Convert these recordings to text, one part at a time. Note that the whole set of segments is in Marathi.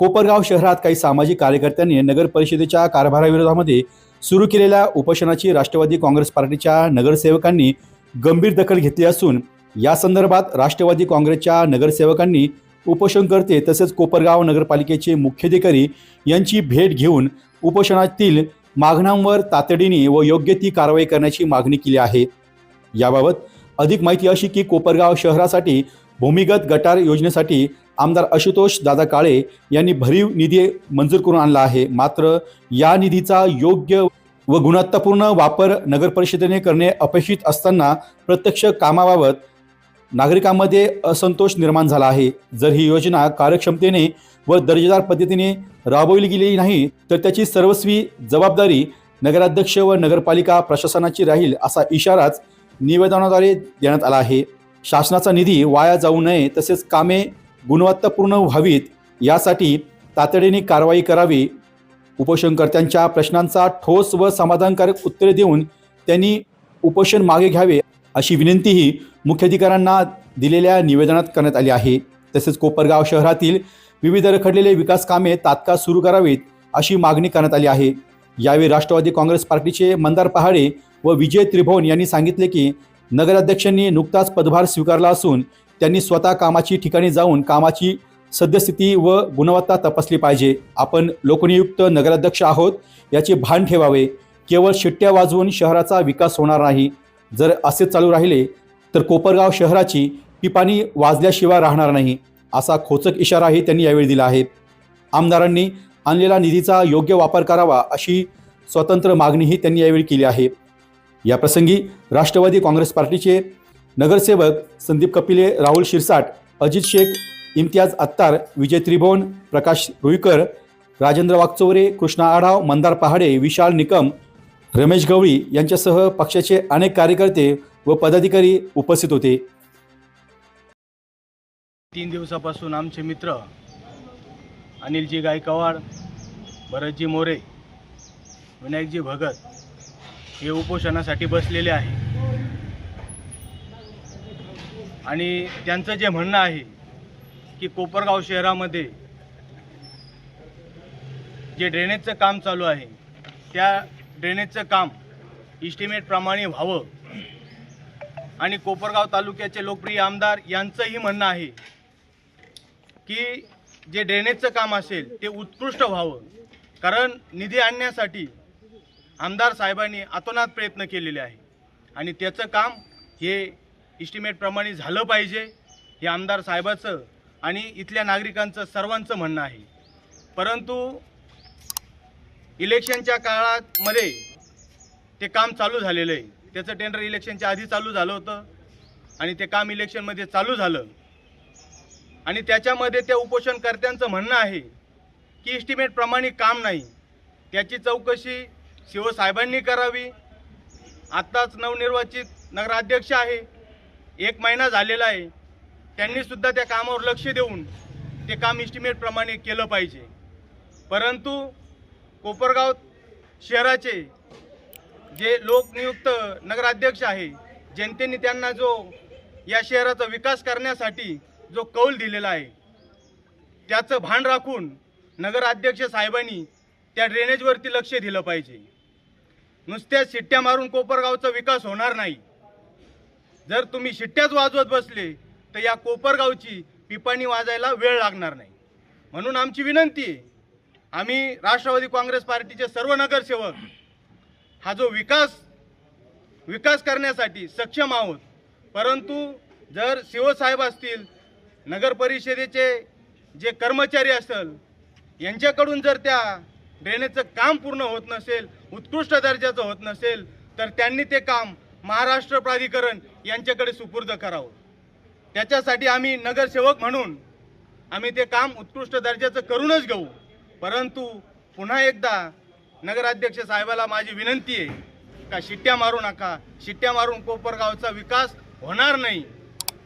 कोपरगाव शहरात काही सामाजिक कार्यकर्त्यांनी नगर परिषदेच्या कारभाराविरोधामध्ये सुरू केलेल्या उपोषणाची राष्ट्रवादी काँग्रेस पार्टीच्या नगरसेवकांनी गंभीर दखल घेतली असून या संदर्भात राष्ट्रवादी काँग्रेसच्या नगरसेवकांनी उपोषण करते तसेच कोपरगाव नगरपालिकेचे मुख्याधिकारी यांची भेट घेऊन उपोषणातील मागण्यांवर तातडीने व योग्य ती कारवाई करण्याची मागणी केली आहे. याबाबत अधिक माहिती अशी की कोपरगाव शहरासाठी भूमिगत गटार योजनेसाठी आमदार आशुतोष दादा काळे यांनी भरीव निधी मंजूर करून आणला आहे. मात्र या निधीचा योग्य व गुणवत्तापूर्ण वापर नगर परिषदेने करणे अपेक्षित असताना प्रत्यक्ष कामाबाबत नागरिकांमध्ये असंतोष निर्माण झाला आहे. जर ही योजना कार्यक्षमतेने व दर्जेदार पद्धतीने राबवली गेली नाही तर त्याची सर्वस्वी जबाबदारी नगराध्यक्ष व नगरपालिका प्रशासनाची राहील असा इशाराच निवेदनाद्वारे देण्यात आला आहे. शासनाचा निधी वाया जाऊ नये तसेच कामे गुणवत्तापूर्ण व्हावीत यासाठी तातडीने कारवाई करावी. उपोषणकर्त्यांच्या प्रश्नांचा ठोस व समाधानकारक उत्तरे देऊन त्यांनी उपोषण मागे घ्यावे अशी विनंतीही मुख्याधिकाऱ्यांना दिलेल्या निवेदनात करण्यात आली आहे. तसेच कोपरगाव शहरातील विविध रखडलेले विकास कामे तात्काळ सुरू करावीत अशी मागणी करण्यात आली आहे. यावेळी राष्ट्रवादी काँग्रेस पार्टीचे मंदार पहाडे व विजय त्रिभुवन यांनी सांगितले की नगराध्यक्षांनी नुकताच पदभार स्वीकारला असून त्यांनी स्वतः कामाची ठिकाणी जाऊन कामाची सद्यस्थिती व गुणवत्ता तपासली पाहिजे. आपण लोकनियुक्त नगराध्यक्ष आहोत याचे भान ठेवावे. केवळ शिट्ट्या वाजवून शहराचा विकास होणार नाही. जर असे चालू राहिले तर कोपरगाव शहराची पिपाणी वाजल्याशिवाय राहणार नाही असा खोचक इशाराही त्यांनी यावेळी दिला आहे. आमदारांनी आणलेला निधीचा योग्य वापर करावा अशी स्वतंत्र मागणीही त्यांनी यावेळी केली आहे. याप्रसंगी राष्ट्रवादी काँग्रेस पार्टीचे नगरसेवक संदीप कपिले राहुल शिरसाट अजित शेख इम्तियाज अत्तार विजय त्रिभुवन प्रकाश रुईकर राजेंद्र वागचौरे कृष्णा आढाव मंदार पहाडे विशाल निकम रमेश गवळी यांच्यासह पक्षाचे अनेक कार्यकर्ते व पदाधिकारी उपस्थित होते. तीन दिवसापासून आमचे मित्र अनिलजी गायकवाड भरतजी मोरे विनायकजी भगत हे उपोषणासाठी बसलेले आहे. आणि त्यांचं जे म्हणणं आहे की कोपरगाव शहरामध्ये जे ड्रेनेजचं काम चालू आहे त्या ड्रेनेजचं काम इस्टिमेटप्रमाणे व्हावं. आणि कोपरगाव तालुक्याचे लोकप्रिय आमदार यांचंही म्हणणं आहे की जे ड्रेनेजचं काम असेल ते उत्कृष्ट व्हावं. कारण निधी आणण्यासाठी आमदार साहेबांनी अतोनात प्रयत्न केलेले आहे. आणि त्याचं काम हे इस्टिमेटप्रमाणे झालं पाहिजे हे आमदार साहेबाचं आणि इथल्या नागरिकांचं सर्वांचं म्हणणं आहे. परंतु इलेक्शनच्या काळामध्ये ते काम चालू झालेलं आहे. त्याचं टेंडर इलेक्शनच्या आधी चालू झालं होतं आणि ते काम इलेक्शनमध्ये चालू झालं. आणि त्याच्यामध्ये त्या उपोषणकर्त्यांचं म्हणणं आहे की इस्टिमेटप्रमाणे काम नाही. त्याची चौकशी शिवसाहेबांनी करावी. आत्ताच नवनिर्वाचित नगराध्यक्ष आहे. एक महिना झालेला आहे. त्यांनीसुद्धा त्या कामावर लक्ष देऊन ते काम इस्टिमेटप्रमाणे केलं पाहिजे. परंतु कोपरगाव शहराचे जे लोकनियुक्त नगराध्यक्ष आहे जनतेने त्यांना जो या शहराचा विकास करण्यासाठी जो कौल दिलेला आहे त्याचं भान राखून नगराध्यक्ष साहेबांनी त्या ड्रेनेजवरती लक्ष दिलं पाहिजे. नुसत्या शिट्ट्या मारून कोपरगावचा विकास होणार नाही. जर तुम्ही शिट्ट्याच वाजवत बसले तर या कोपरगावची पिपाणी वाजायला वेळ लागणार नाही. म्हणून आमची विनंती आहे आम्ही राष्ट्रवादी काँग्रेस पार्टीचे सर्व नगरसेवक हा जो विकास विकास करण्यासाठी सक्षम आहोत. परंतु जर शिवसाहेब असतील नगर परिषदेचे जे कर्मचारी असेल यांच्याकडून जर त्या ड्रेनेजचं काम पूर्ण होत नसेल उत्कृष्ट दर्जाचं होत नसेल तर त्यांनी ते काम महाराष्ट्र प्राधिकरण यांच्याकडे सुपूर्द करावं. त्याच्यासाठी आम्ही नगरसेवक म्हणून आम्ही ते काम उत्कृष्ट दर्जाचं करूनच घेऊ. परंतु पुन्हा एकदा नगराध्यक्ष साहेबाला माझी विनंती आहे का शिट्ट्या मारू नका. शिट्ट्या मारून कोपरगावचा विकास होणार नाही.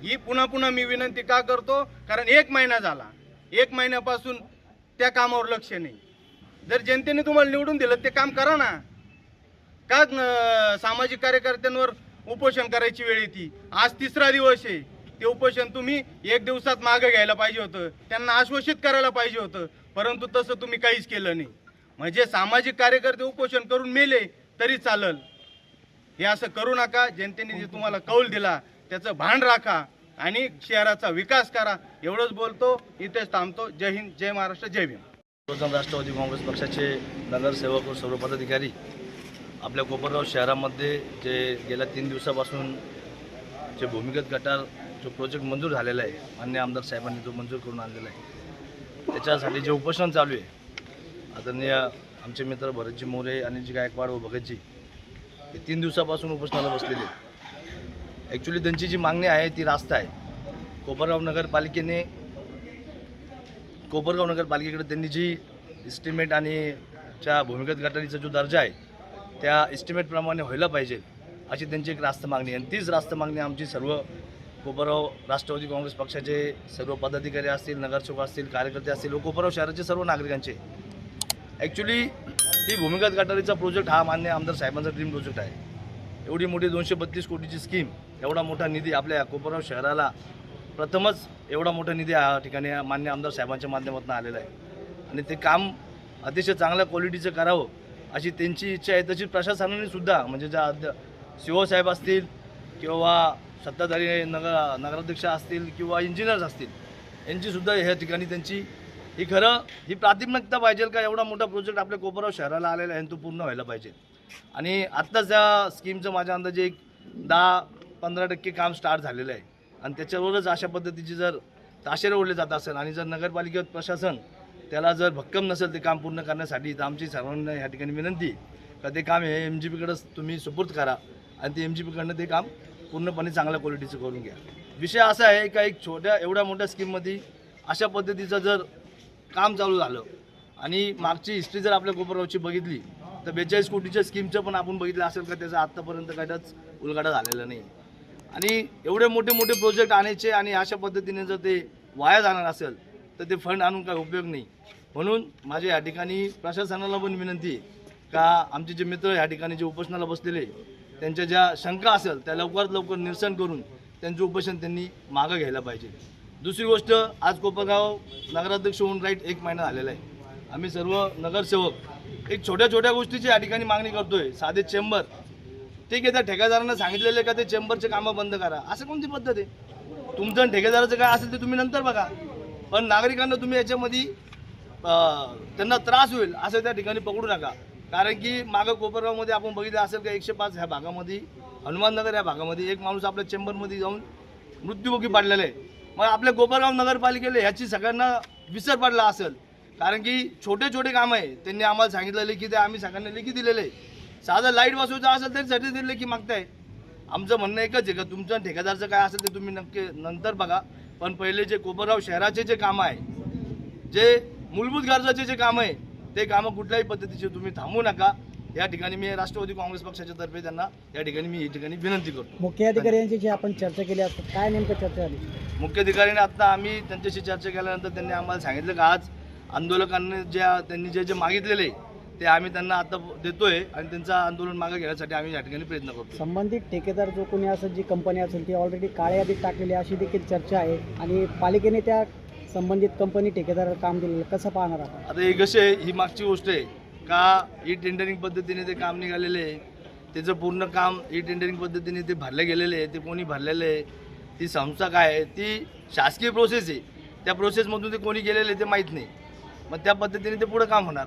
ही पुन्हा पुन्हा मी विनंती का करतो? कारण एक महिना झाला. एक महिन्यापासून त्या कामावर लक्ष नाही. जर जनतेने तुम्हाला निवडून दिलं ते काम करा ना. का सामाजिक कार्यकर्त्यांवर उपोषण करायची वेळ येते? आज तिसरा दिवस आहे. ते उपोषण तुम्ही एक दिवसात मागं घ्यायला पाहिजे होतं. त्यांना आश्वासित करायला पाहिजे होतं. परंतु तसं तुम्ही काहीच केलं नाही. म्हणजे सामाजिक कार्यकर्ते उपोषण करून मेले तरी चालल. हे असं करू नका. जनतेने जे तुम्हाला कौल दिला त्याचं भान राखा आणि शहराचा विकास करा. एवढंच बोलतो. इथेच थांबतो. जय हिंद जय महाराष्ट्र जय भीम. सर्वप्रथम राष्ट्रवादी काँग्रेस पक्षाचे नगरसेवक व सर्व पदाधिकारी आपल्या कोपरगाव शहरामध्ये जे गेल्या तीन दिवसापासून जे भूमिगत गटार जो प्रोजेक्ट मंजूर झालेला आहे मान्य आमदार साहेबांनी जो मंजूर करून आणलेला आहे. त्याच्यासाठी जे उपोषण चालू आहे आदरणीय आमचे मित्र भरतजी मोरे आणि जी गायकवाड व भगतजी हे तीन दिवसापासून उपोषणाला बसलेले ॲक्च्युली त्यांची जी मागणी आहे ती रास्ता आहे. कोपरगाव नगरपालिकेने कोपरगाव नगरपालिकेकडे त्यांनी जी इस्टिमेट आणि च्या भूमिगत गटारीचा जो दर्जा आहे त्या इस्टिमेटप्रमाणे व्हायला पाहिजे अशी त्यांची एक रास्त मागणी आहे. आणि तीच रास्त मागणी आमची सर्व कोपरगाव राष्ट्रवादी काँग्रेस पक्षाचे सर्व पदाधिकारी असतील नगरसेवक असतील कार्यकर्ते असतील व कोपरगाव शहराचे सर्व नागरिकांचे. ॲक्च्युली ही भूमिगत गटारीचा प्रोजेक्ट हा मान्य आमदार साहेबांचा ड्रीम प्रोजेक्ट आहे. एवढी मोठी दोनशे बत्तीस कोटीची स्कीम एवढा मोठा निधी आपल्या कोपरगाव शहराला प्रथमच एवढा मोठा निधी या ठिकाणी मान्य आमदार साहेबांच्या माध्यमातून आलेला आहे. आणि ते काम अतिशय चांगल्या क्वालिटीचं करावं अशी त्यांची इच्छा आहे. तशी प्रशासनाने सुद्धा म्हणजे ज्या अध्य सी साहेब असतील किंवा सत्ताधारी नगर नगराध्यक्ष असतील किंवा इंजिनियर्स असतील यांचीसुद्धा ह्या ठिकाणी त्यांची ही खरं ही प्राथमिकता पाहिजे का? एवढा मोठा प्रोजेक्ट आपल्या कोपराव शहराला आलेला आहे तो पूर्ण व्हायला पाहिजे. आणि आत्ताच या स्कीमचं माझ्या अंदाजे एक दहा पंधरा टक्के काम स्टार्ट झालेलं आहे. आणि त्याच्यावरच अशा पद्धतीची जर ताशेरे ओढले जात असेल आणि जर नगरपालिकेत प्रशासन त्याला जर भक्कम नसेल ते काम पूर्ण करण्यासाठी तर आमची सर्वांना ह्या ठिकाणी विनंती का ते काम हे एम जी पीकडंच तुम्ही सुपूर्द करा आणि ते एम जी पीकडनं ते काम पूर्णपणे चांगल्या क्वालिटीचं करून घ्या. विषय असा आहे का एक छोट्या एवढ्या मोठ्या स्कीममध्ये अशा पद्धतीचं जर काम चालू झालं आणि मागची हिस्ट्री जर आपल्या कोपरगावची बघितली तर बेचाळीस कोटीच्या स्कीमचं पण आपण बघितलं असेल का त्याचा आत्तापर्यंत काहीच उलगाडा झालेला नाही. आणि एवढे मोठे मोठे प्रोजेक्ट आणायचे आणि अशा पद्धतीने जर ते वाया जाणार असेल तर ते फंड आणून काय उपयोग नाही. म्हणून माझ्या या ठिकाणी प्रशासनाला पण विनंती आहे का आमचे जे मित्र या ठिकाणी जे उपोषणाला बसलेले त्यांच्या ज्या शंका असेल त्या लवकरात लवकर निरसन करून त्यांचं उपोषण त्यांनी मागं घ्यायला पाहिजे. दुसरी गोष्ट आज कोपरगाव नगराध्यक्ष होऊन राईट एक महिना झालेला आहे. आम्ही सर्व नगरसेवक एक छोट्या छोट्या गोष्टीची या ठिकाणी मागणी करतोय. साधे चेंबर ठीक आहे त्या ठेकेदारांना सांगितलेलं का ते चेंबरचे कामं बंद करा? असं कोणती पद्धत आहे? तुमचं आणि ठेकेदाराचं काय असेल ते तुम्ही नंतर बघा. पण नागरिकांना तुम्ही याच्यामध्ये त्यांना त्रास होईल असं त्या ठिकाणी पकडू नका. कारण की मागं कोपरगावमध्ये आपण बघितलं असेल का एकशे पाच ह्या भागामध्ये हनुमाननगर या भागामध्ये एक माणूस आपल्या चेंबरमध्ये जाऊन मृत्युमुखी पडलेला आहे. मग आपल्या कोपरगाव नगरपालिकेला ह्याची सगळ्यांना विसर पडला असेल. कारण की छोटे छोटे काम आहे. त्यांनी आम्हाला सांगितलेले की ते आम्ही सगळ्यांना लेखी दिलेले आहे. साधं लाइट बसवायचं असेल तरी सर्टिफिकेट लेखी मागताय. आमचं म्हणणं एकच आहे का तुमचं ठेकेदारचं काय असेल ते तुम्ही नक्की नंतर बघा. पण पहिले जे कोपरगाव शहराचे जे कामं आहे जे मूलभूत गरजाचे जे कामं आहे ते कामं कुठल्याही पद्धतीचे तुम्ही थांबवू नका. या ठिकाणी मी राष्ट्रवादी काँग्रेस पक्षाच्या तर्फे त्यांना या ठिकाणी मी या ठिकाणी विनंती करतो. मुख्य अधिकारी यांची जी आपण चर्चा केली असतात काय नेमकं चर्चा झाली? मुख्याधिकाऱ्याने आता आम्ही त्यांच्याशी चर्चा केल्यानंतर त्यांनी आम्हाला सांगितलं का आज आंदोलकांनी ज्या त्यांनी जे जे मागितलेले ते आम्ही त्यांना आता देतोय आणि त्यांचं आंदोलन मागे घेण्यासाठी आम्ही या ठिकाणी प्रयत्न करतो संबंधित ठेकेदार जो कोणी असेल जी कंपनी असेल ती ऑलरेडी काळ्या यादीत टाकलेली अशी देखील चर्चा आहे. आणि पालिकेने त्या संबंधित कंपनी ठेकेदाराला काम दिलेलं कसं पाहणार आपण? आता हे कसे ही मागची गोष्ट आहे. का ई टेंडरिंग पद्धतीने ते काम निघालेले आहे? त्याचं पूर्ण काम ई टेंडरिंग पद्धतीने ते भरले गेलेले आहे ते कोणी भरलेलं आहे? ती संस्था काय आहे? ती शासकीय प्रोसेस आहे. त्या प्रोसेसमधून ते कोणी गेलेले आहे ते माहीत नाही. मग त्या पद्धतीने ते पुढं काम होणार.